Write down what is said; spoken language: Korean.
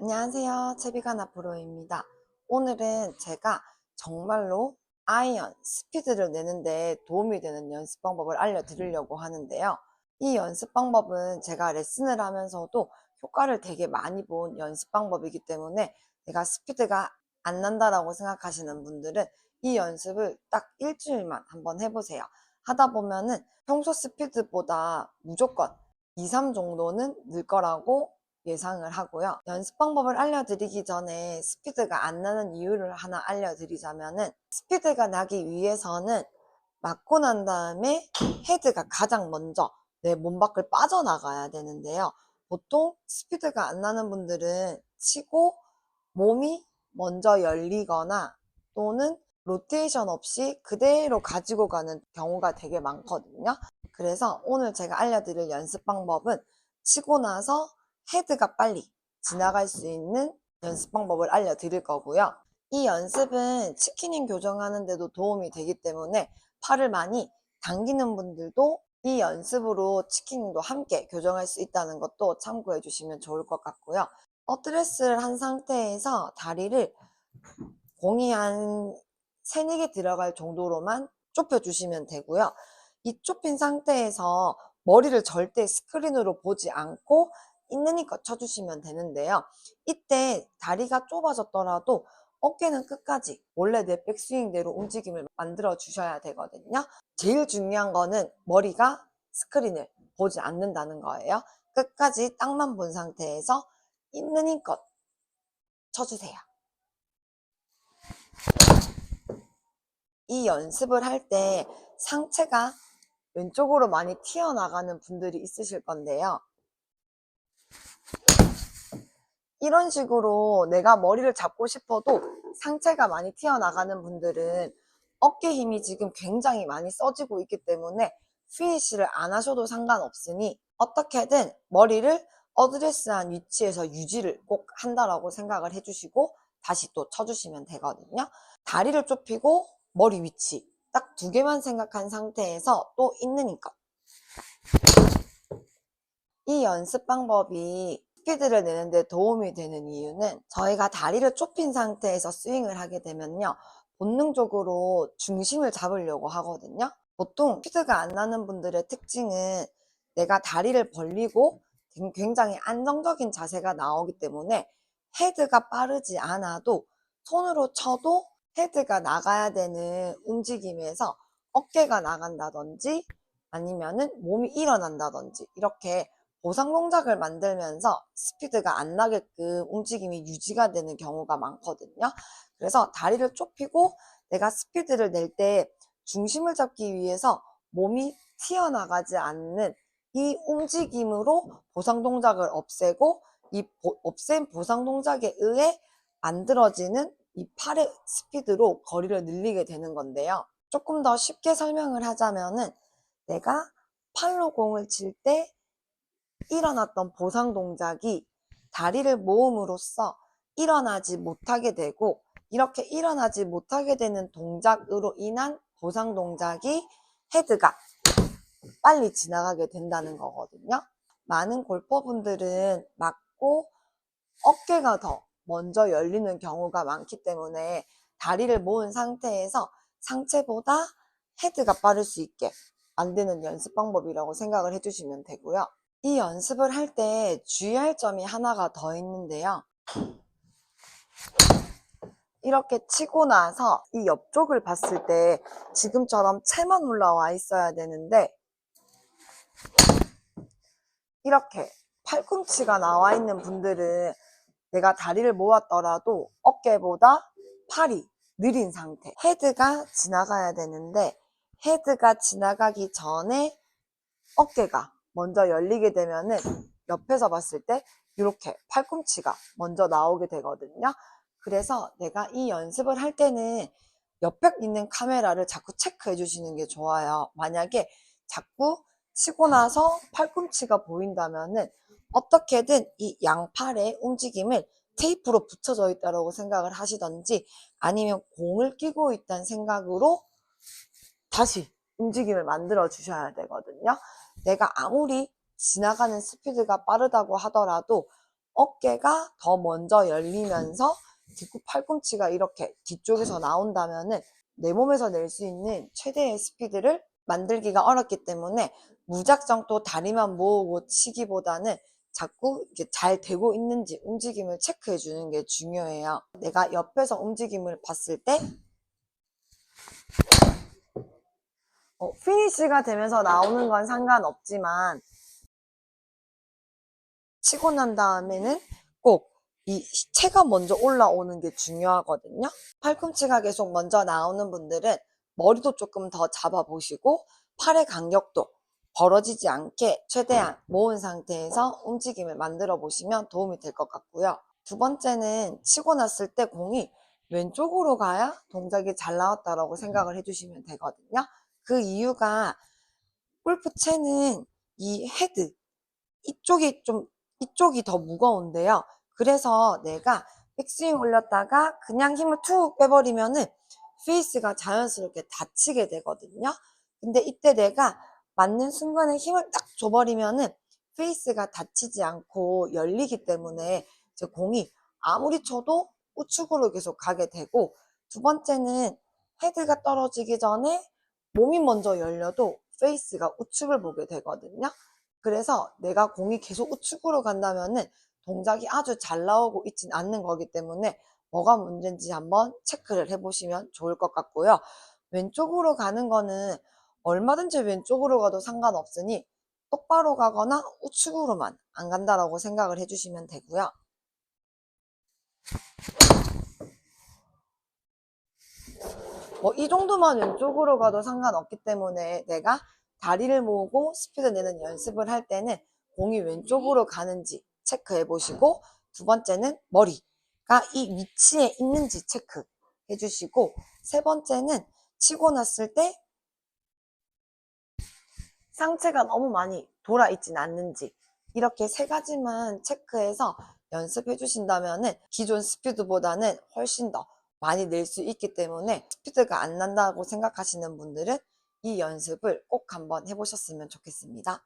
안녕하세요. 채비가나 프로입니다. 오늘은 제가 정말로 아이언 스피드를 내는데 도움이 되는 연습 방법을 알려드리려고 하는데요. 이 연습 방법은 제가 레슨을 하면서도 효과를 되게 많이 본 연습 방법이기 때문에 내가 스피드가 안 난다라고 생각하시는 분들은 이 연습을 딱 일주일만 한번 해보세요. 하다 보면은 평소 스피드보다 무조건 2, 3 정도는 늘 거라고 예상을 하고요. 연습 방법을 알려드리기 전에 스피드가 안 나는 이유를 하나 알려드리자면은 스피드가 나기 위해서는 맞고 난 다음에 헤드가 가장 먼저 내 몸 밖을 빠져나가야 되는데요. 보통 스피드가 안 나는 분들은 치고 몸이 먼저 열리거나 또는 로테이션 없이 그대로 가지고 가는 경우가 되게 많거든요. 그래서 오늘 제가 알려드릴 연습 방법은 치고 나서 헤드가 빨리 지나갈 수 있는 연습 방법을 알려드릴 거고요. 이 연습은 치키닝 교정하는데도 도움이 되기 때문에 팔을 많이 당기는 분들도 이 연습으로 치키닝도 함께 교정할 수 있다는 것도 참고해 주시면 좋을 것 같고요. 어드레스를 한 상태에서 다리를 공이 한 3, 4개 들어갈 정도로만 좁혀 주시면 되고요. 이 좁힌 상태에서 머리를 절대 스크린으로 보지 않고 있는 힘껏 쳐주시면 되는데요. 이때 다리가 좁아졌더라도 어깨는 끝까지 원래 내 백스윙대로 움직임을 만들어 주셔야 되거든요. 제일 중요한 거는 머리가 스크린을 보지 않는다는 거예요. 끝까지 땅만 본 상태에서 있는 힘껏 쳐주세요. 이 연습을 할 때 상체가 왼쪽으로 많이 튀어나가는 분들이 있으실 건데요. 이런 식으로 내가 머리를 잡고 싶어도 상체가 많이 튀어나가는 분들은 어깨 힘이 지금 굉장히 많이 써지고 있기 때문에 피니쉬를 안 하셔도 상관없으니 어떻게든 머리를 어드레스한 위치에서 유지를 꼭 한다라고 생각을 해주시고 다시 또 쳐주시면 되거든요. 다리를 좁히고 머리 위치 딱 두 개만 생각한 상태에서 또 있는 힘껏 이 연습 방법이 스피드를 내는데 도움이 되는 이유는 저희가 다리를 좁힌 상태에서 스윙을 하게 되면요. 본능적으로 중심을 잡으려고 하거든요. 보통 스피드가 안 나는 분들의 특징은 내가 다리를 벌리고 굉장히 안정적인 자세가 나오기 때문에 헤드가 빠르지 않아도 손으로 쳐도 헤드가 나가야 되는 움직임에서 어깨가 나간다든지 아니면은 몸이 일어난다든지 이렇게 보상 동작을 만들면서 스피드가 안 나게끔 움직임이 유지가 되는 경우가 많거든요. 그래서 다리를 좁히고 내가 스피드를 낼 때 중심을 잡기 위해서 몸이 튀어나가지 않는 이 움직임으로 보상 동작을 없애고 이 보- 없앤 보상 동작에 의해 만들어지는 이 팔의 스피드로 거리를 늘리게 되는 건데요. 조금 더 쉽게 설명을 하자면은 내가 팔로 공을 칠 때 일어났던 보상 동작이 다리를 모음으로써 일어나지 못하게 되고 이렇게 일어나지 못하게 되는 동작으로 인한 보상 동작이 헤드가 빨리 지나가게 된다는 거거든요. 많은 골퍼분들은 맞고 어깨가 더 먼저 열리는 경우가 많기 때문에 다리를 모은 상태에서 상체보다 헤드가 빠를 수 있게 만드는 연습 방법이라고 생각을 해주시면 되고요. 이 연습을 할 때 주의할 점이 하나가 더 있는데요. 이렇게 치고 나서 이 옆쪽을 봤을 때 지금처럼 채만 올라와 있어야 되는데 이렇게 팔꿈치가 나와 있는 분들은 내가 다리를 모았더라도 어깨보다 팔이 느린 상태. 헤드가 지나가야 되는데 헤드가 지나가기 전에 어깨가 먼저 열리게 되면은 옆에서 봤을 때 이렇게 팔꿈치가 먼저 나오게 되거든요. 그래서 내가 이 연습을 할 때는 옆에 있는 카메라를 자꾸 체크해 주시는 게 좋아요. 만약에 자꾸 치고 나서 팔꿈치가 보인다면은 어떻게든 이 양팔의 움직임을 테이프로 붙여져 있다고 생각을 하시던지 아니면 공을 끼고 있다는 생각으로 다시 움직임을 만들어 주셔야 되거든요. 내가 아무리 지나가는 스피드가 빠르다고 하더라도 어깨가 더 먼저 열리면서 뒷구 팔꿈치가 이렇게 뒤쪽에서 나온다면은 내 몸에서 낼 수 있는 최대의 스피드를 만들기가 어렵기 때문에 무작정 또 다리만 모으고 치기보다는 자꾸 잘 되고 있는지 움직임을 체크해 주는 게 중요해요. 내가 옆에서 움직임을 봤을 때 어, 피니쉬가 되면서 나오는 건 상관없지만 치고 난 다음에는 꼭 이 체가 먼저 올라오는 게 중요하거든요. 팔꿈치가 계속 먼저 나오는 분들은 머리도 조금 더 잡아보시고 팔의 간격도 벌어지지 않게 최대한 모은 상태에서 움직임을 만들어 보시면 도움이 될 것 같고요. 두 번째는 치고 났을 때 공이 왼쪽으로 가야 동작이 잘 나왔다라고 생각을 해주시면 되거든요. 그 이유가 골프채는 이 헤드 이쪽이 좀 이쪽이 더 무거운데요. 그래서 내가 백스윙 올렸다가 그냥 힘을 툭 빼버리면은 페이스가 자연스럽게 닫히게 되거든요. 근데 이때 내가 맞는 순간에 힘을 딱 줘버리면은 페이스가 닫히지 않고 열리기 때문에 이제 공이 아무리 쳐도 우측으로 계속 가게 되고 두 번째는 헤드가 떨어지기 전에 몸이 먼저 열려도 페이스가 우측을 보게 되거든요. 그래서 내가 공이 계속 우측으로 간다면은 동작이 아주 잘 나오고 있진 않는 거기 때문에 뭐가 문제인지 한번 체크를 해보시면 좋을 것 같고요. 왼쪽으로 가는 거는 얼마든지 왼쪽으로 가도 상관없으니 똑바로 가거나 우측으로만 안 간다라고 생각을 해주시면 되고요. 뭐 이 정도만 왼쪽으로 가도 상관없기 때문에 내가 다리를 모으고 스피드 내는 연습을 할 때는 공이 왼쪽으로 가는지 체크해 보시고 두 번째는 머리가 이 위치에 있는지 체크해 주시고 세 번째는 치고 났을 때 상체가 너무 많이 돌아 있진 않는지 이렇게 세 가지만 체크해서 연습해 주신다면은 기존 스피드보다는 훨씬 더 많이 낼 수 있기 때문에 스피드가 안 난다고 생각하시는 분들은 이 연습을 꼭 한번 해보셨으면 좋겠습니다.